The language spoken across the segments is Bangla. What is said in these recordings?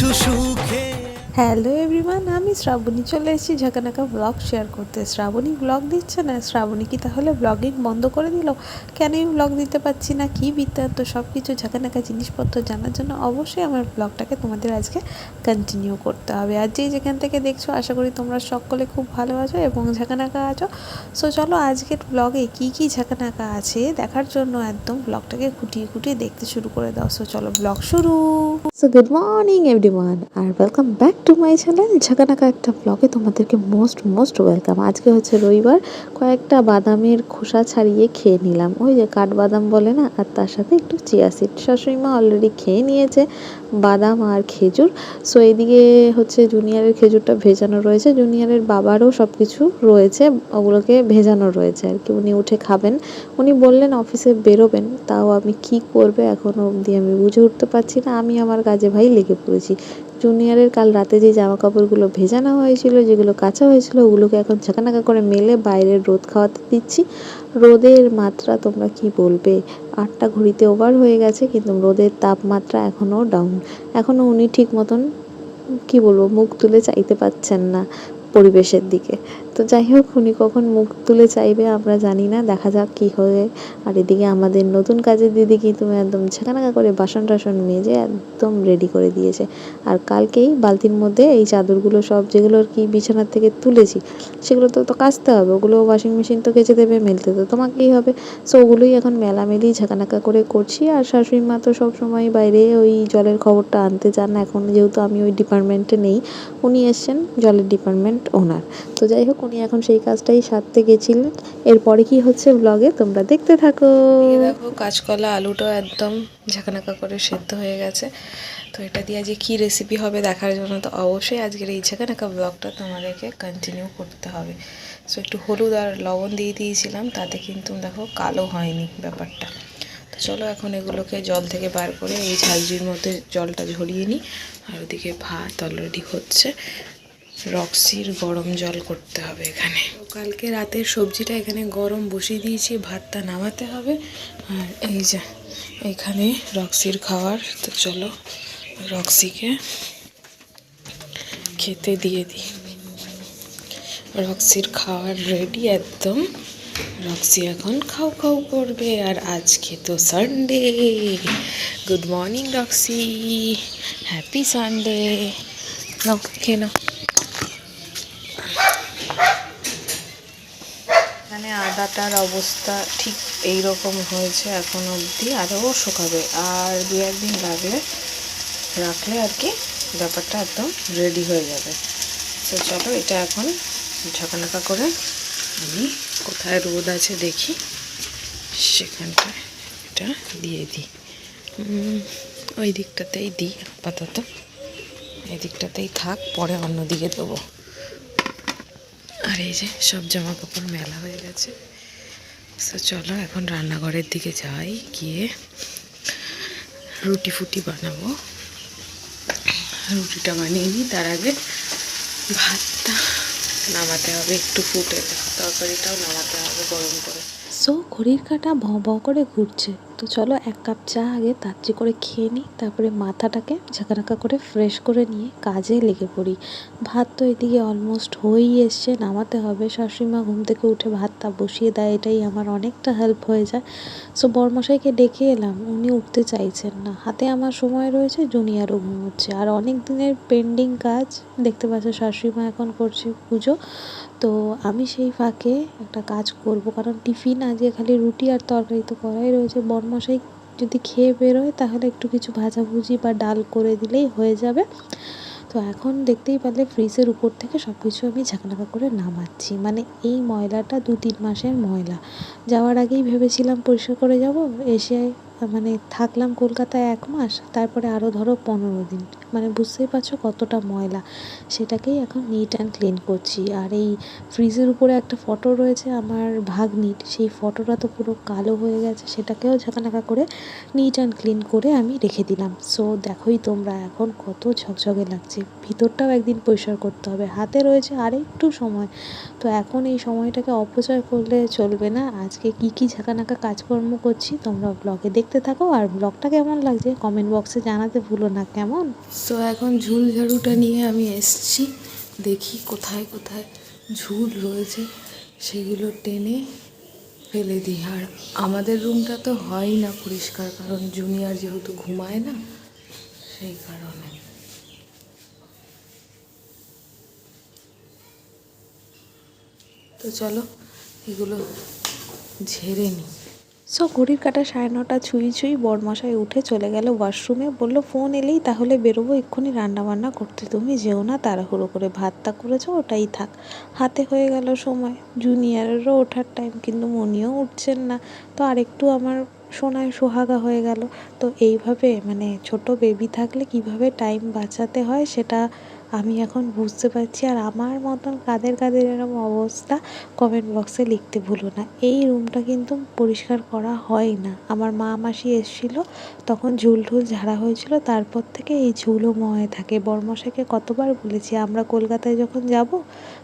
কিছু সুখে হ্যালো আমি শ্রাবণী চলে এসেছি, ঝাঁকানাকা ব্লগ শেয়ার করতে। শ্রাবণী ব্লগ দিচ্ছে না? শ্রাবণী কি তাহলে ব্লগিং বন্ধ করে দিল? কেনই ব্লগ দিতে পারছি না? কী বৃত্তান্ত? সব কিছু ঝাঁকানাকা জিনিসপত্র জানার জন্য অবশ্যই আমার ব্লগটাকে তোমাদের আজকে কন্টিনিউ করতে হবে। আর যেই যেখান থেকে দেখছ, আশা করি তোমরা সকলে খুব ভালো আছো এবং ঝাঁকানাকা আছো। সো চলো আজকের ব্লগে কী কী ঝাঁকানাকা আছে দেখার জন্য একদম ব্লগটাকে খুঁটিয়ে খুঁটিয়ে দেখতে শুরু করে দাও। সো চলো ব্লগ শুরু। So good morning everyone R welcome back to my channel ঝাঁকানাকা একটা ব্লগে তোমাদেরকে মোস্ট মোস্ট ওয়েলকাম আজকে হচ্ছে রবিবার, কয়েকটা বাদামের খোসা ছাড়িয়ে খেয়ে নিলাম। ওই যে কাঠবাদাম বলে না? আর তার সাথে একটু চিয়া সিড শাশুড়ি মা অলরেডি খেয়ে নিয়েছে বাদাম আর খেজুর। সো এদিকে হচ্ছে জুনিয়রের খেজুরটা ভেজানো রয়েছে। জুনিয়রের বাবারও সব কিছু রয়েছে। ওগুলোকে ভেজানো রয়েছে আর কি। উনি উঠে খাবেন। উনি বললেন অফিসে বেরোবেন। তাও আমি কি করবে এখনও অবধি আমি বুঝে উঠতে পারছি না। আমি আমার কাজে ভাই লেগে পড়েছি। জুনিয়রের কাল রাতে যে জামা কাপড়গুলো ভেজানো হয়েছিল, যেগুলো কাঁচা হয়েছিল, ওগুলোকে এখন ঝাঁকানাকা করে মেলে বাইরের রোদ খাওয়াতে দিচ্ছি। রোদের মাত্রা তোমরা কি বলবে? আটটা ঘড়িতে ওভার হয়ে গেছে, কিন্তু রোদের তাপমাত্রা এখনও ডাউন এখনও উনি ঠিক মতন, কী বলব, মুখ তুলে চাইতে পাচ্ছেন না পরিবেশের দিকে। তো যাই হোক, উনি কখন মুখ তুলে চাইবে আমরা জানি না। দেখা যাক কী হয়ে। আর এদিকে আমাদের নতুন কাজের দিদি কিন্তু একদম ছেঁকানাকা করে বাসন টাসন মেজে একদম রেডি করে দিয়েছে। আর কালকেই বালতির মধ্যে এই চাদরগুলো সব যেগুলো আর কি বিছানার থেকে তুলেছি, সেগুলো তো তো কাচতে হবে। ওগুলো ওয়াশিং মেশিন তো কেচে দেবে, মেলতে তো তোমাকেই হবে। সো ওগুলোই এখন মেলামেলি ঝাঁকানাকা করে করছি। আর শাশুড়ি মা তো সবসময় বাইরে ওই জলের খবরটা আনতে চান এখন যেহেতু আমি ওই ডিপার্টমেন্টে নেই, উনি এসছেন জলের ডিপার্টমেন্ট ওনার তো যাই হোক উনি এখন সেই কাজটাই সারতে গেছিলেন। এরপরে কি হচ্ছে ব্লগে তোমরা দেখতে থাকো। দেখো, কাঁচকলা আলুটাও একদম ঝাঁকানাকা করে সেদ্ধ হয়ে গেছে। তো এটা দিয়ে আজকে কী রেসিপি হবে দেখার জন্য তো অবশ্যই আজকের এই ঝাঁকানাকা ব্লগটা তোমাদেরকে কন্টিনিউ করতে হবে। সো একটু হলুদ আর লবণ দিয়ে দিয়েছিলাম, তাতে কিন্তু দেখো কালো হয়নি ব্যাপারটা। তো চলো এখন এগুলোকে জল থেকে বার করে এই ঝালজির মধ্যে জলটা ঝরিয়ে নিই। আর ওদিকে ভাত অলরেডি হচ্ছে। রক্সির গরম জল করতে হবে এখানে। কালকে রাতের সবজিটা এখানে গরম বসিয়ে দিয়েছি, ভাতটা নামাতে হবে। আর এই যে, এখানে রক্সির খাবার তো চলো রক্সিকে খেতে দিয়ে দিই। রক্সির খাবার রেডি একদম। রক্সি এখন খাও খাও করবে, আর আজকে তো Sunday good morning Roxy. Happy Sunday নাও, খেয়ে এখানে আদাটার অবস্থা ঠিক এই রকম হয়েছে এখন অবধি আরও শুকাবে। আর দু একদিন লাগলে, রাখলে আর কি ব্যাপারটা একদম রেডি হয়ে যাবে। তো চলো এটা এখন ঝাঁকানাকা করে আমি কোথায় রোদ আছে দেখি। সেখানটায় এটা দিয়ে দিই। ওই দিকটাতেই দিই আপাতত। এই দিকটাতেই থাক, পরে অন্য দিকে দেবো। আর এই যে সব জামা কাপড় মেলা হয়ে গেছে। তো চলো এখন রান্নাঘরের দিকে যাই, গিয়ে রুটি ফুটি বানাবো। রুটিটা বানিয়ে নিই, তার আগে ভাতটা নামাতে হবে, একটু ফুটে তরকারিটাও নামাতে হবে গরম করে। সো ঘড়ির কাটা ভ ভঁ করে ঘুরছে। তো চলো এক কাপ চা আগে তাচ্ছি করে খেয়ে নিই, তারপরে মাথাটাকে ঝাঁকানাকা করে ফ্রেশ করে নিয়ে কাজে লেগে পড়ি। ভাত তো এদিকে অলমোস্ট হয়েই এসছে, নামাতে হবে। শাশুড়িমা ঘুম থেকে উঠে ভাতটা বসিয়ে দেয়, এটাই আমার অনেকটা হেল্প হয়ে যায়। সো বরমশাইকে ডেকে এলাম, উনি উঠতে চাইছেন না। হাতে আমার সময় রয়েছে, জুনিয়ারও ঘুমোচ্ছে। আর অনেক দিনের পেন্ডিং কাজ, দেখতে পাচ্ছ শাশুড়িমা এখন করছে পুজো। তো আমি সেই ফাঁকে একটা কাজ করব, কারণ টিফিন আজকে খালি রুটি আর তরকারি তো করাই রয়েছে। বরমশাই যদি খেয়ে বেরোয়, তাহলে একটু কিছু ভাজাভুজি বা ডাল করে দিলেই হয়ে যাবে। তো এখন দেখতেই পেলে ফ্রিজের উপর থেকে সব কিছু আমি ঝাঁকনাকা করে নামাচ্ছি। মানে এই ময়লাটা দু তিন মাসের ময়লা। যাওয়ার আগেই ভেবেছিলাম পরিষ্কার করে যাব। এসে মানে থাকলাম কলকাতায় এক মাস, তারপরে আরও ধরো পনেরো দিন। মানে বুঝতেই পারছ কতটা ময়লা। সেটাকেই এখন নিট অ্যান্ড ক্লিন করছি। আর এই ফ্রিজের উপরে একটা ফটো রয়েছে আমার ভাগ্নির। সেই ফটোটা তো পুরো কালো হয়ে গেছে। সেটাকেও ঝাঁকানাকা করে নিট অ্যান্ড ক্লিন করে আমি রেখে দিলাম। সো দেখোই তোমরা এখন কত ঝকঝকে লাগছে। ভিতরটাও একদিন পরিষ্কার করতে হবে। হাতে রয়েছে আর একটু সময়। তো এখন এই সময়টাকে অপচয় করলে চলবে না। আজকে কী কী ঝাঁকানাকা কাজকর্ম করছি তোমরা ব্লগে দেখতে থাকো। আর ব্লগটা কেমন লাগছে? কমেন্ট বক্সে জানাতে ভুলো না। কেমন? সো এখন ঝুল ঝাড়ুটা নিয়ে আমি এসছি। দেখি কোথায় কোথায় ঝুল রয়েছে। সেগুলো টেনে ফেলে দিই। আর আমাদের রুমটা তো হয় না পরিষ্কার, কারণ জুনিয়র যেহেতু ঘুমায় না, সেই কারণে। তো চলো, এগুলো ঝেড়ে নিই। সো ঘড়ির কাটা সাড়ে নটা ছুঁই ছুঁই বরমশাই উঠে চলে গেল ওয়াশরুমে বলল, ফোন এলেই তাহলে বেরোবো, এক্ষুনি রান্নাবান্না করতে। তুমি যেও না, তাড়াহুড়ো করে ভাতটা করেছ, ওটাই থাক। হাতে হয়ে গেল সময়। জুনিয়রেরও ওঠার টাইম কিন্তু মনিও উঠছেন না। তো আরেকটু আমার সোনায় সোহাগা হয়ে গেল। তো এইভাবে মানে ছোট বেবি থাকলে কীভাবে টাইম বাঁচাতে হয়, সেটা আমি এখন বুঝতে পারছি আর আমার মতন কাদের কাদের এরকম অবস্থা কমেন্ট বক্সে লিখতে ভুলো না। এই রুমটা কিন্তু পরিষ্কার করা হয় না। আমার মা মাসি এসেছিল, তখন ঝুল ঝুল ঝাড়া হয়েছিল, তারপর থেকে এই ঝুলও ময়ে থাকে। বর্মশাকে কতবার বলেছি, আমরা কলকাতায় যখন যাব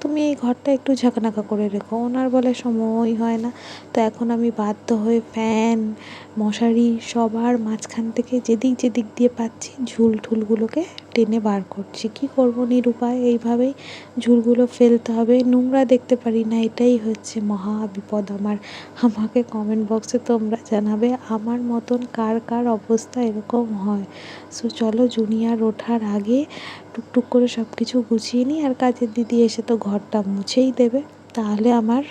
তুমি এই ঘরটা একটু ঝাঁকানাকা করে রেখো। ওনার বলে সময় হয় না। তো এখন আমি বাধ্য হয়ে ফ্যান, মশারি সবার মাঝখান থেকে যেদিক যেদিক দিয়ে পাচ্ছি ঝুল ঠুলগুলোকে টেনে বার করছি। কি করব নিরুপায়? এইভাবেই ঝুলগুলো ফেলতে হবে। নোংরা দেখতে পারি না। এটাই হচ্ছে মহা বিপদ আমার। আমাকে কমেন্ট বক্সে তোমরা জানাবে আমার মতন কার কার অবস্থা এরকম হয়। সো চলো জুনিয়র ওঠার আগে টুকটুক করে সব কিছু গুছিয়ে নিই আর কাজের দিদি এসে তো ঘরটা মুছেই দেবে, তাহলে আমার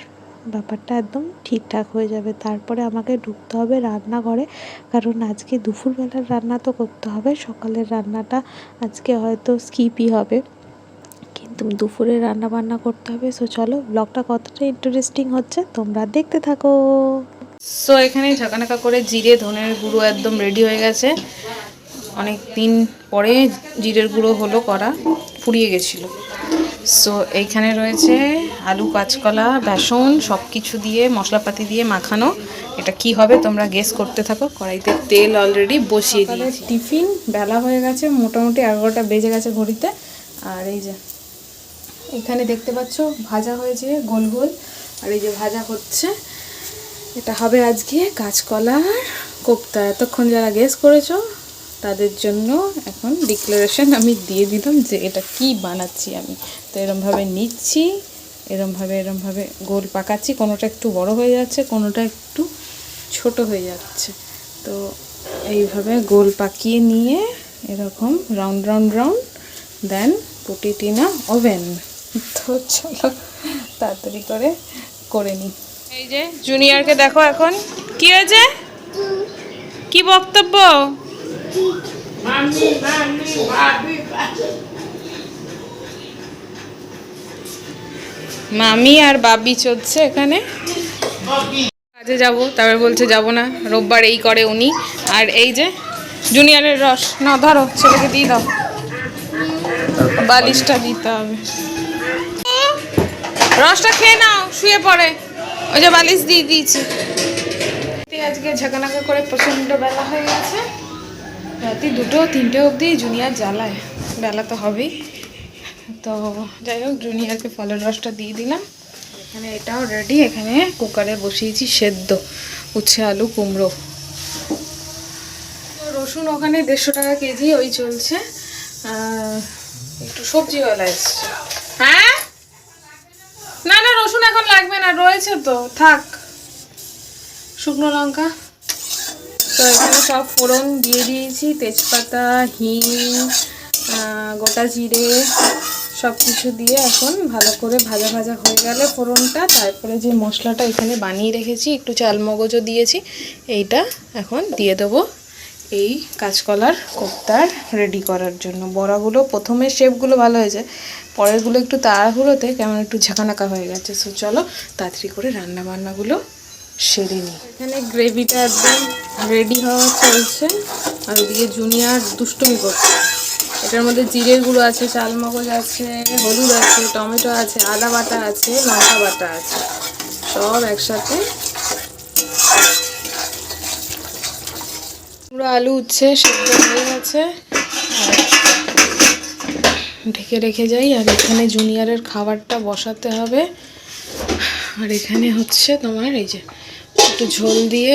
ব্যাপারটা একদম ঠিকঠাক হয়ে যাবে। তারপরে আমাকে ঢুকতে হবে রান্নাঘরে, কারণ আজকে দুপুরবেলার রান্না তো করতে হবে, সকালের রান্নাটা আজকে হয়তো স্কিপই হবে। কিন্তু দুপুরে রান্না বান্না করতে হবে সো চলো ব্লগটা কতটা ইন্টারেস্টিং হচ্ছে তোমরা দেখতে থাকো। সো এখানে ঝাঁকানাকা করে জিরে, ধনের গুঁড়ো একদম রেডি হয়ে গেছে। অনেক দিন পরে জিরের গুঁড়ো হলো করা ফুরিয়ে গেছিল। সো এইখানে রয়েছে আলু কাঁচকলা বেসন সব কিছু দিয়ে মশলাপাতি দিয়ে মাখানো। এটা কি হবে তোমরা গেস করতে থাকো। কড়াইতে তেল অলরেডি বসিয়ে দিয়েছি। টিফিন বেলা হয়ে গেছে মোটামুটি এগারোটা বেজে গেছে ঘড়িতে। আর এই যে এখানে দেখতে পাচ্ছ ভাজা হয়েছে গোল গোল। আর এই যে ভাজা হচ্ছে এটা হবে আজকে কাঁচকলার কোপ্তা। এতক্ষণ যারা গেস করেছ তাদের জন্য এখন ডিক্লারেশন আমি দিয়ে দিলাম যে এটা কি বানাচ্ছি আমি। তো এরমভাবে নিচ্ছি এরমভাবে এরমভাবে গোল পাকাচ্ছি কোনোটা একটু বড় হয়ে যাচ্ছে কোনোটা একটু ছোট হয়ে যাচ্ছে। তো এইভাবে গোল পাকিয়ে নিয়ে এরকম round round round then put it in a oven তো চলো তাড়াতাড়ি করে করে নিই এই যে জুনিয়রকে দেখো এখন। কি হয়েছে? কি বক্তব্য? মামি আর বাবি চলছে এখানে। কাজে যাব তারপরে বলছে যাব না। রোববার এই করে উনি। আর এই যে জুনিয়রের রস। না ধরো ছেলেকে দিয়ে দাও। বালিশটা দিতে হবে। রসটা খেয়ে নাও শুয়ে পড়ে। ওই যে বালিশ দিয়ে দিয়েছি। আজকে ঝাঁকানাকা করে প্রচণ্ড বেলা হয়ে গেছে। রাতে দুটো, তিনটে অবধি জুনিয়ার জ্বালায়। বেলা তো হবেই। তো যাই হোক, জুনিয়ারকে ফলের রসটা দিয়ে দিলাম। এখানে এটাও রেডি এখানে কুকারে বসিয়েছি সেদ্ধ, উচ্ছে, আলু, কুমড়ো। রসুন ওখানে দেড়শো টাকা কেজি, ওই চলছে। একটু সবজিওয়ালা এসছে। হ্যাঁ? না না, রসুন এখন লাগবে না, রয়েছে তো। থাক। শুকনো লঙ্কা। তো এখানে সব ফোড়ন দিয়ে দিয়েছি, তেজপাতা, হিং গোটা জিরে সব কিছু দিয়ে এখন ভালো করে ভাজা ভাজা হয়ে গেলে ফোড়নটা। তারপরে যে মশলাটা এখানে বানিয়ে রেখেছি, একটু চালমগজও দিয়েছি, এইটা এখন দিয়ে দেবো এই কাঁচকলার কোপ্তার রেডি করার জন্য। বড়াগুলো প্রথমে শেপগুলো ভালো হয়েছে, পরেরগুলো একটু তাড়াহুড়োতে কেমন একটু ঝাঁকানাকা হয়ে গেছে। সো চলো তাড়াতাড়ি করে রান্না বান্নাগুলো সেরে নিই এখানে গ্রেভিটা একদম রেডি হওয়া চলছে, আর ওদিকে জুনিয়র দুষ্টুমি করছে। এটার মধ্যে জিরের গুঁড়ো আছে, চালমগজ আছে, হলুদ আছে, টমেটো আছে, আদা বাটা আছে, লঙ্কা বাটা আছে। সব একসাথে। পুরো আলু উচ্ছে, সেদ্ধ হয়ে গেছে। ঢেকে রেখে যাই, আর এখানে জুনিয়রের খাবারটা বসাতে হবে। আর এখানে হচ্ছে তোমার এই যে একটু ঝোল দিয়ে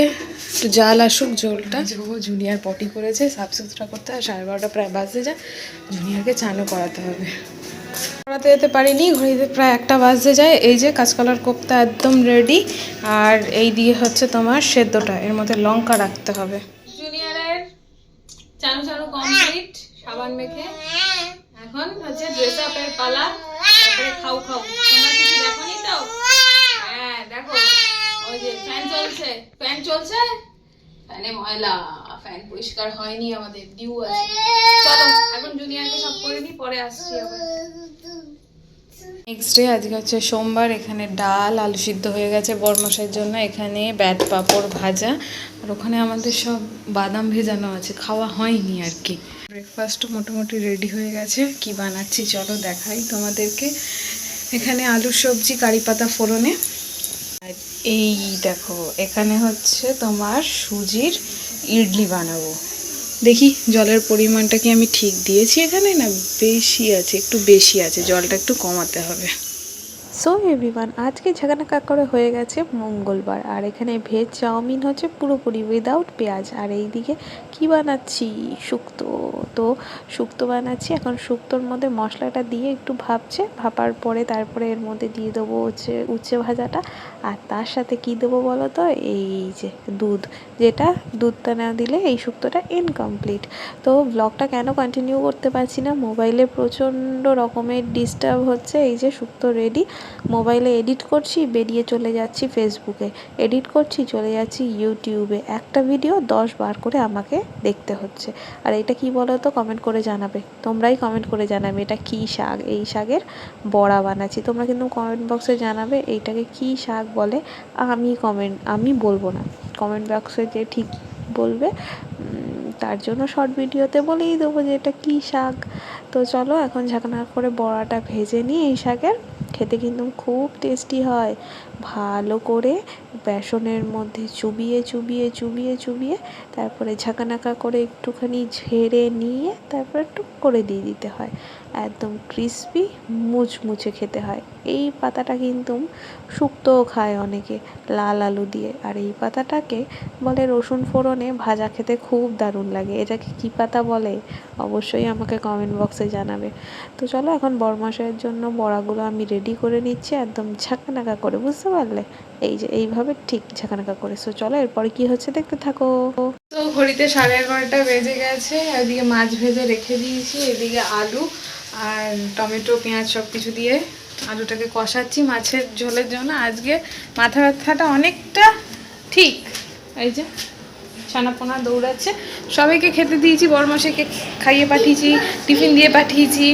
একটু জাল আসুক ঝোলটা। ও জুনিয়র পটি করেছে সাফ সুতরা করতে হয় সাড়ে বারোটা প্রায় বাজে যায় জুনিয়রকে চানও করাতে হবে। করাতে যেতে পারিনি ঘড়িতে প্রায় একটা বাজতে যায় এই যে কাঁচকলার কোপ্তা একদম রেডি আর এই দিয়ে হচ্ছে তোমার সেদ্ধটা এর মধ্যে লঙ্কা রাখতে হবে। জুনিয়রের চানু চানু কমপ্লিট সাবান মেখে। এখন হচ্ছে ড্রেস আপের পালা তারপরে খাও খাও। তোমরা কিছু দেখোনি তো? হ্যাঁ দেখো। ময়লা পরিষ্কার হয়নি আমাদের ডিউ আছে। চলো জুনিয়রকে সব করে পরে আসছি নেক্সট ডে আজকে হচ্ছে সোমবার, এখানে ডাল, আলু সিদ্ধ হয়ে গেছে বরমশের জন্য। এখানে ব্যাট পাঁপড় ভাজা। আর ওখানে আমাদের সব বাদাম ভেজানো আছে, খাওয়া হয়নি আর কি। ব্রেকফাস্ট মোটামুটি রেডি হয়ে গেছে। কি বানাচ্ছি, চলো দেখাই তোমাদেরকে। এখানে আলু সবজি, কারি পাতা ফোড়নে। এই দেখো, এখানে হচ্ছে তোমার সুজির ইডলি বানাবো। দেখি জলের পরিমাণটা কি আমি ঠিক দিয়েছি এখানে না বেশি আছে, একটু বেশি আছে, জলটা একটু কমাতে হবে। সো এভরিওয়ান আজকে ঝাঁকানাকা করে হয়ে গেছে মঙ্গলবার। আর এখানে ভেজ চাউমিন হচ্ছে পুরোপুরি উইদাউট পেঁয়াজ। আর এইদিকে কি বানাচ্ছি? শুক্তো। তো শুক্তো বানাচ্ছি। এখন শুক্তোর মধ্যে মশলাটা দিয়ে একটু ভাবছে ভাপার পরে তারপরে এর মধ্যে দিয়ে দেবো হচ্ছে উচ্ছে ভাজাটা। আর তার সাথে কি দেবো বলো তো? এই যে দুধ। যেটা দুধটা না দিলে এই শুক্তোটা ইনকমপ্লিট তো ব্লগটা কেন কন্টিনিউ করতে পারছি না? মোবাইলে প্রচণ্ড রকমের ডিস্টার্ব হচ্ছে, এই যে শুক্তো রেডি মোবাইলে এডিট করছি, বেরিয়ে চলে যাচ্ছি ফেসবুকে এডিট করছি, চলে যাচ্ছি ইউটিউবে একটা ভিডিও দশ বার করে আমাকে দেখতে হচ্ছে। আর এটা কি বলো তো কমেন্ট করে জানাবে। তোমরাই কমেন্ট করে জানাবে এটা কী শাক? এই শাকের বড়া বানাচ্ছি। তোমরা কিন্তু কমেন্ট বক্সে জানাবে, এইটাকে কী শাক বলে? আমি কমেন্ট আমি বলব না। কমেন্ট বক্সে যে ঠিক বলবে তার জন্য শর্ট ভিডিওতে বলেই দেবো যে এটা কী শাক। তো চলো এখন ঝাঁকনা করে বড়াটা ভেজে নিই এই শাকের। খেতে কিন্তু খুব টেস্টি হয়। ভালো করে বেসনের মধ্যে চুবিয়ে চুবিয়ে চুবিয়ে চুবিয়ে তারপরে ঝাঁকানাকা করে একটুখানি ঝেড়ে নিয়ে তারপরে টুক করে দিয়ে দিতে হয়। একদম ক্রিস্পি মুচমুচে খেতে হয়। এই পাতাটা কিন্তু শুক্তও খায় অনেকে লাল আলু দিয়ে। আর এই পাতাটাকে বলে রসুন ফোড়নে ভাজা খেতে খুব দারুণ লাগে। এটাকে কী পাতা বলে? অবশ্যই আমাকে কমেন্ট বক্সে জানাবে। তো চলো এখন বরমাসের জন্য বড়াগুলো আমি রেডি করে নিচ্ছি, একদম ঝাঁকানাকা করে, বুঝতে পারলে? এই যে, এইভাবে ঠিক ঝাঁকানাকা করে। সো চলো এরপরে কি হচ্ছে দেখতে থাকো। তো ঘড়িতে সাড়ে এগারোটা বেজে গেছে, এদিকে মাছ ভেজে রেখে দিয়েছি, এদিকে আলু আর টমেটো, পেঁয়াজ সব কিছু দিয়ে আলুটাকে কষাচ্ছি মাছের ঝোলের জন্য। আজকে মাথা ব্যথাটা অনেকটা ঠিক। এই যে ছানাপোনা দৌড়াচ্ছে। সবাইকে খেতে দিয়েছি বরমাসেকে খাইয়ে পাঠিয়েছি, টিফিন দিয়ে পাঠিয়েছি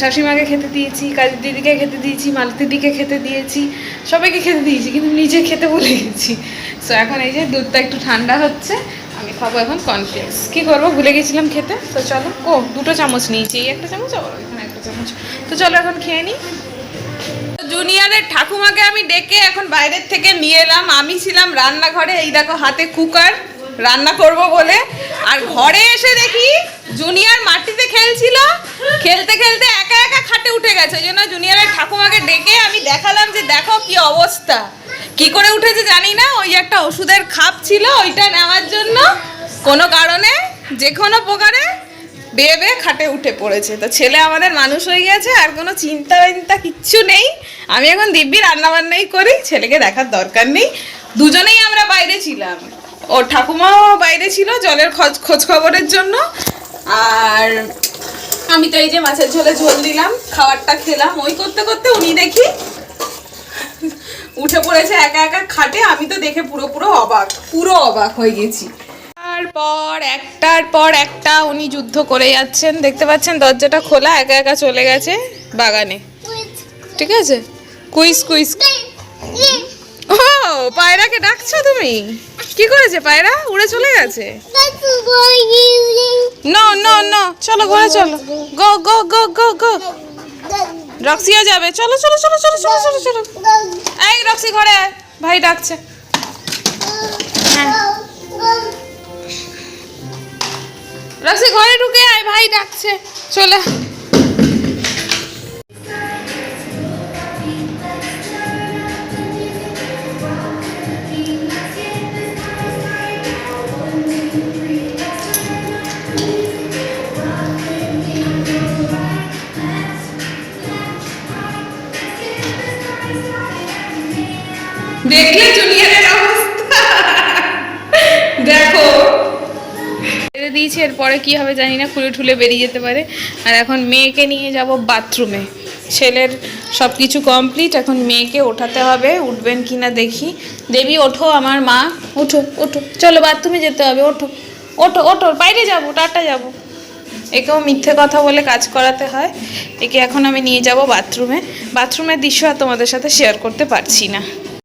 শাশুড়িমাকে খেতে দিয়েছি, কাজের দিদিকে খেতে দিয়েছি, মালতিদিকে খেতে দিয়েছি, সবাইকে খেতে দিয়েছি, কিন্তু নিজে খেতে ভুলে গেছি। সো এখন এই যে দুধটা একটু ঠান্ডা হচ্ছে। আমি খাব এখন কনফ্লেক্স কী করব? ভুলে গেছিলাম খেতে। তো চলো। ও, দুটো চামচ নিয়েছি। এই একটা চামচ আর এখানে একটা চামচ। তো চলো এখন খেয়ে নিই জুনিয়রের ঠাকুমাকে আমি ডেকে এখন বাইরের থেকে নিয়ে এলাম। আমি ছিলাম রান্নাঘরে। এই দেখো, হাতে কুকার রান্না করব বলে। আর ঘরে এসে দেখি জুনিয়র মাটিতে খেলছিল। খেলতে খেলতে একা একা খাটে উঠে গেছে। ওই জন্য জুনিয়রের ঠাকুমাকে ডেকে আমি দেখালাম যে, দেখো কি অবস্থা। কি করে উঠেছে জানি না। ওই একটা ওষুধের খাপ ছিল, ওইটা নেওয়ার জন্য কোনো কারণে যে কোনো প্রকারে বেয়ে বেয়ে খাটে উঠে পড়েছে। তো ছেলে আমাদের মানুষ হয়ে গেছে, আর কোনো চিন্তা চিন্তা কিচ্ছু নেই। আমি এখন দিব্যি রান্নাবান্নাই করি। ছেলেকে দেখার দরকার নেই। দুজনেই আমরা বাইরে ছিলাম। ওর ঠাকুমাও বাইরে ছিল জলের খোঁজ খোঁজ খবরের জন্য। আর আমি তো এই যে মাছের ঝোলে ঝোল দিলাম, খাবারটা খেলাম। ওই করতে করতে উনি দেখি উঠে পড়েছে একা একা খাটে। আমি তো দেখে পুরো পুরো অবাক পুরো অবাক হয়ে গেছি। তারপর একটার পর একটা উনি যুদ্ধ করে যাচ্ছেন। দেখতে পাচ্ছেন দরজাটা খোলা, একা একা চলে গেছে বাগানে। ঠিক আছে? কুইস কুইস ও, পায়রাকে ডাকছো তুমি? কি করেছে পায়রা? উড়ে চলে গেছে? নো নো নো চলো ঘরে চলো। গো গো গো গো গো রক্সিও যাবে। চলো চলো চলো চলো চলো চলো চলো। এই রক্সি ঘরে আয়। ভাই ডাকছে। রক্সি ঘরে ঢুকে আয়, ভাই ডাকছে। চলে। দেখলে অবস্থা। দেখো। ছেড়ে দিয়েছি, এরপরে কি হবে জানি না, খুলে ঠুলে বেরিয়ে যেতে পারে। আর এখন মেয়েকে নিয়ে যাব বাথরুমে। ছেলের সব কিছু কমপ্লিট এখন মেয়েকে ওঠাতে হবে। উঠবেন কি না দেখি। দেবী, ওঠো আমার মা। ওঠো ওঠো। চলো বাথরুমে যেতে হবে, ওঠো। ওঠো ওঠো, বাইরে যাব, টাটা যাব। একেও মিথ্যে কথা বলে কাজ করাতে হয়। একে এখন আমি নিয়ে যাব বাথরুমে। বাথরুমের দৃশ্য আর তোমাদের সাথে শেয়ার করতে পারছি না।